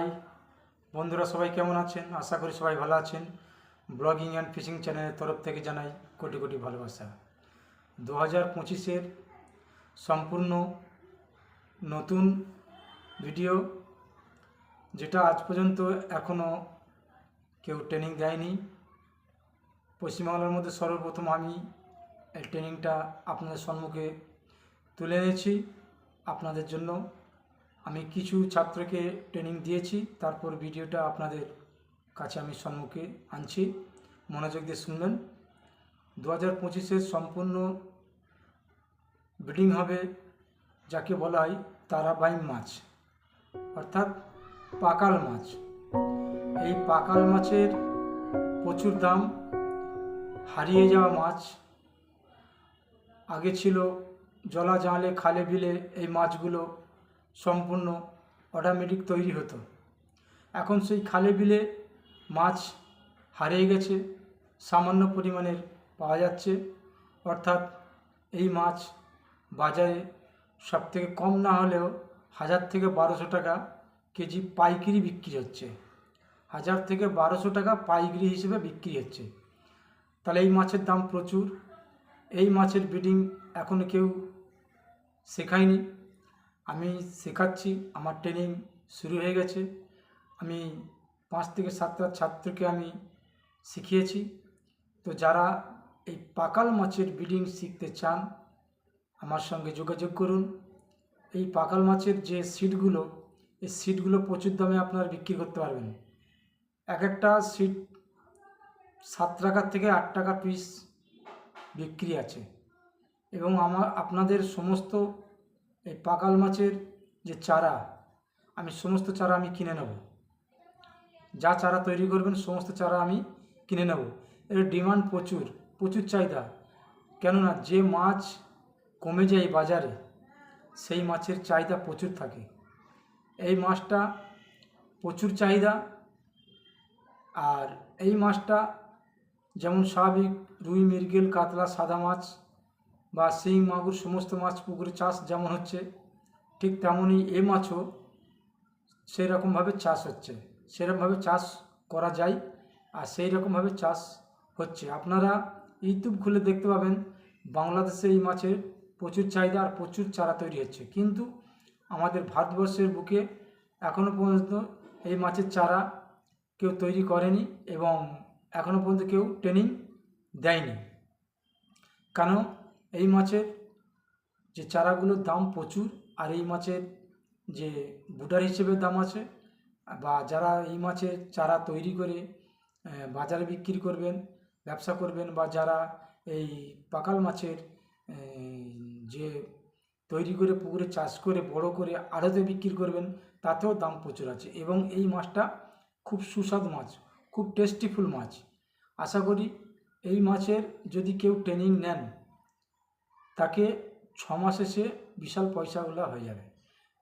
High বন্ধুরা সবাই কেমন আছেন? আশা করি সবাই ভালো আছেন। ব্লগিং অ্যান্ড ফিশিং চ্যানেলের তরফ থেকে জানাই কোটি কোটি ভালোবাসা। দু হাজার পঁচিশের সম্পূর্ণ নতুন ভিডিও, যেটা আজ পর্যন্ত এখনও কেউ ট্রেনিং দেয়নি। পশ্চিমবাংলার মধ্যে সর্বপ্রথম আমি এই ট্রেনিংটা আপনাদের সম্মুখে তুলে এনেছি। আপনাদের জন্য আমি কিছু ছাত্রকে ট্রেনিং দিয়েছি, তারপর ভিডিওটা আপনাদের কাছে আমি সম্মুখে আনছি। মনোযোগ দিয়ে শুনবেন। দু হাজার পঁচিশের সম্পূর্ণ ব্রিডিং হবে যাকে বলা হয় তারাবাই মাছ, অর্থাৎ পাকাল মাছ। এই পাকাল মাছের প্রচুর দাম। হারিয়ে যাওয়া মাছ আগে ছিল জলা জালে খালে বিলে এই মাছগুলো সম্পূর্ণ অটোমেটিক তৈরি হতো। এখন সেই খালে বিলে মাছ হারিয়ে গেছে, সামান্য পরিমাণের পাওয়া যাচ্ছে। অর্থাৎ এই মাছ বাজারে সব থেকে কম না হলেও হাজার থেকে বারোশো টাকা কেজি পাইকারি বিক্রি হচ্ছে। হাজার থেকে বারোশো টাকা পাইকারি হিসেবে বিক্রি হচ্ছে। তাহলে এই মাছের দাম প্রচুর। এই মাছের ব্রিডিং এখনও কেউ শেখায়নি। আমি শেখাচ্ছি, আমার ট্রেনিং শুরু হয়ে গেছে। আমি পাঁচ থেকে সাতটা ছাত্রকে আমি শিখিয়েছি। তো যারা এই পাকাল মাছের ব্রিডিং শিখতে চান, আমার সঙ্গে যোগাযোগ করুন। এই পাকাল মাছের যে সিটগুলো এই সিটগুলো প্রচুর দামে আপনারা বিক্রি করতে পারবেন। এক একটা সিট সাত টাকা থেকে আট টাকা পিস বিক্রি আছে। এবং আমার, আপনাদের সমস্ত এই পাকাল মাছের যে চারা, আমি সমস্ত চারা আমি কিনে নেব। যা চারা তৈরি করবেন, সমস্ত চারা আমি কিনে নেব। এর ডিমান্ড প্রচুর প্রচুর চাহিদা। কেননা যে মাছ কমে যায় বাজারে, সেই মাছের চাহিদা প্রচুর থাকে। এই মাছটা প্রচুর চাহিদা। আর এই মাছটা যেমন স্বাভাবিক, রুই, মৃগেল, কাতলা, সাদা মাছ বা শিং, মাগুর সমস্ত মাছ, পুকুরে চাষ যেমন হচ্ছে, ঠিক তেমনই এ মাছও সেই রকমভাবে চাষ হচ্ছে, সেরকমভাবে চাষ করা যায় আর সেই রকমভাবে চাষ হচ্ছে। আপনারা ইউটিউব খুলে দেখতে পাবেন, বাংলাদেশে এই মাছের প্রচুর চাহিদা আর প্রচুর চারা তৈরি হচ্ছে। কিন্তু আমাদের ভারতবর্ষের বুকে এখনও পর্যন্ত এই মাছের চারা কেউ তৈরি করেনি এবং এখনও পর্যন্ত কেউ ট্রেনিং দেয়নি। কেন? এই মাছের যে চারাগুলোর দাম প্রচুর, আর এই মাছের যে বুটার হিসেবে দাম আছে, বা যারা এই মাছের চারা তৈরি করে বাজারে বিক্রি করবেন, ব্যবসা করবেন, বা যারা এই পাকাল মাছের যে তৈরি করে পুকুরে চাষ করে, বড় করে আড়তে বিক্রি করবেন, তাতেও দাম প্রচুর আছে। এবং এই মাছটা খুব সুস্বাদু মাছ, খুব টেস্টিফুল মাছ। আশা করি এই মাছের যদি কেউ ট্রেনিং নেন তাকে ছ মাস এসে বিশাল পয়সাগুলো হয়ে যাবে।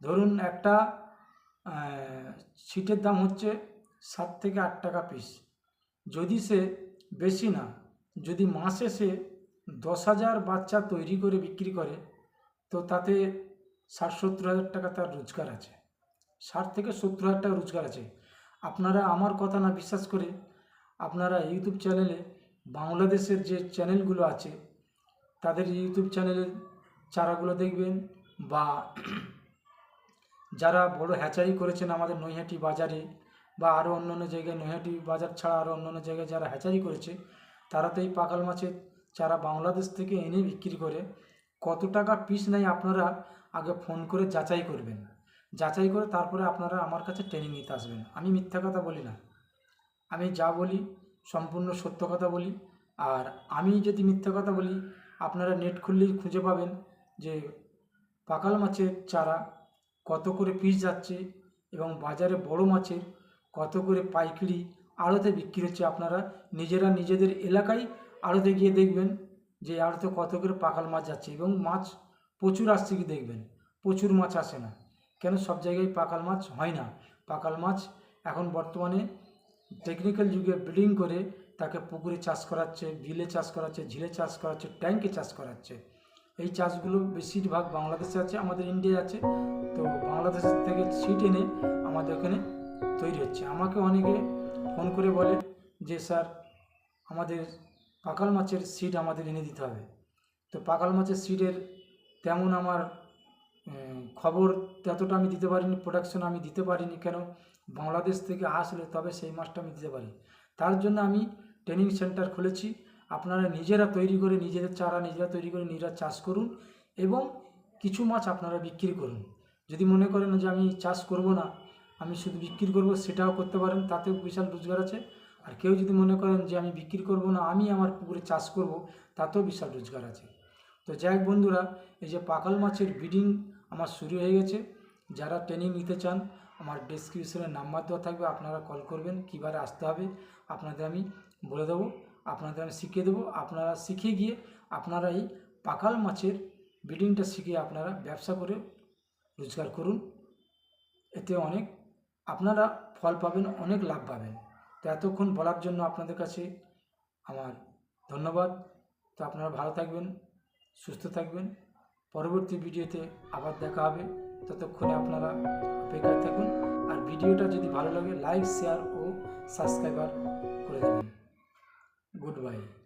ধরুন একটা সিটের দাম হচ্ছে সাত থেকে আট টাকা পিস যদি সে বেশি না, যদি মাসে সে দশ হাজার বাচ্চা তৈরি করে বিক্রি করে, তো তাতে ষাট সত্তর হাজার টাকা তার রোজগার আছে। ষাট থেকে সত্তর হাজার টাকা রোজগার আছে। আপনারা আমার কথা না বিশ্বাস করে আপনারা ইউটিউব চ্যানেলে বাংলাদেশের যে চ্যানেলগুলো আছে তাদের ইউটিউব চ্যানেলের চারাগুলো দেখবেন বা যারা বড় হ্যাচারি করেছেন আমাদের নৈহাটি বাজারে বা আরও অন্য অন্য জায়গায়, নৈহাটি বাজার ছাড়া আরও অন্য অন্য জায়গায় যারা হ্যাচারি করেছে, তারা তো এই পাকাল মাছের চারা বাংলাদেশ থেকে এনে বিক্রি করে। কত টাকা পিস নেয় আপনারা আগে ফোন করে যাচাই করবেন। যাচাই করে তারপরে আপনারা আমার কাছে ট্রেনিং নিতে আসবেন। আমি মিথ্যা কথা বলি না। আমি যা বলি সম্পূর্ণ সত্য কথা বলি। আর আমি যদি মিথ্যা কথা বলি আপনারা নেট খুললেই খুঁজে পাবেন যে পাকাল মাছের চারা কত করে পিস যাচ্ছে এবং বাজারে বড় মাছের কত করে পাইকারি আড়তে বিক্রি হচ্ছে। আপনারা নিজেরা নিজেদের এলাকায় আড়তে গিয়ে দেখবেন যে আড়তে কত করে পাকাল মাছ যাচ্ছে এবং মাছ প্রচুর আসছে কি দেখবেন? প্রচুর মাছ আসে না। কেন? সব জায়গায় পাকাল মাছ হয় না। পাকাল মাছ এখন বর্তমানে টেকনিক্যাল যুগে ব্রিডিং করে তাকে পুকুরে চাষ করাচ্ছে, বিলে চাষ করাচ্ছে, ঝিলে চাষ করাচ্ছে ট্যাঙ্কে চাষ করাচ্ছে। এই চাষগুলো বেশিরভাগ বাংলাদেশে আছে, আমাদের ইন্ডিয়ায় আছে। তো বাংলাদেশ থেকে সিট এনে আমাদের ওখানে তৈরি হচ্ছে। আমাকে অনেকে ফোন করে বলে যে, স্যার, আমাদের পাকাল মাছের সিট আমাদের এনে দিতে হবে। তো পাকাল মাছের সিটের তেমন আমার খবর ততটা আমি দিতে পারিনি প্রোডাকশন আমি দিতে পারিনি কেন? বাংলাদেশ থেকে আসলে তবে সেই মাছটা আমি দিতে পারি। তার জন্য আমি ট্রেনিং সেন্টার খুলেছি। আপনারা নিজেরা তৈরি করে নিজেদের চারা নিজেরা তৈরি করে নিজেরা চাষ করুন এবং কিছু মাছ আপনারা বিক্রি করুন। যদি মনে করেন যে আমি চাষ করব না, আমি শুধু বিক্রি করব সেটাও করতে পারেন, তাতেও বিশাল রোজগার আছে। আর কেউ যদি মনে করেন যে আমি বিক্রি করব না, আমি আমার পুকুরে চাষ করব, তাতেও বিশাল রোজগার আছে। তো যাই হোক বন্ধুরা, এই যে পাকাল মাছের ব্রিডিং আমার শুরু হয়ে গেছে। যারা ট্রেনিং নিতে চান, আমার ডেসক্রিপশনে নাম্বার দেওয়া থাকবে, আপনারা কল করবেন, কীভাবে আসতে হবে, আপনাদের আমি বলে দেবো, আপনাদের আমি শিখিয়ে দেবো। আপনারা শিখে গিয়ে আপনারা এই পাকাল মাছের ব্রিডিংটা শিখে আপনারা ব্যবসা করে রোজগার করুন। এতে অনেক আপনারা ফল পাবেন, অনেক লাভ পাবেন। তো এতক্ষণ বলার জন্য আপনাদের কাছে আমার ধন্যবাদ। তো আপনারা ভালো থাকবেন, সুস্থ থাকবেন। পরবর্তী ভিডিওতে আবার দেখা হবে। ততক্ষণে আপনারা অপেক্ষায় থাকুন। আর ভিডিওটা যদি ভালো লাগে, লাইক, শেয়ার ও সাবস্ক্রাইবার করে দেবেন। goodbye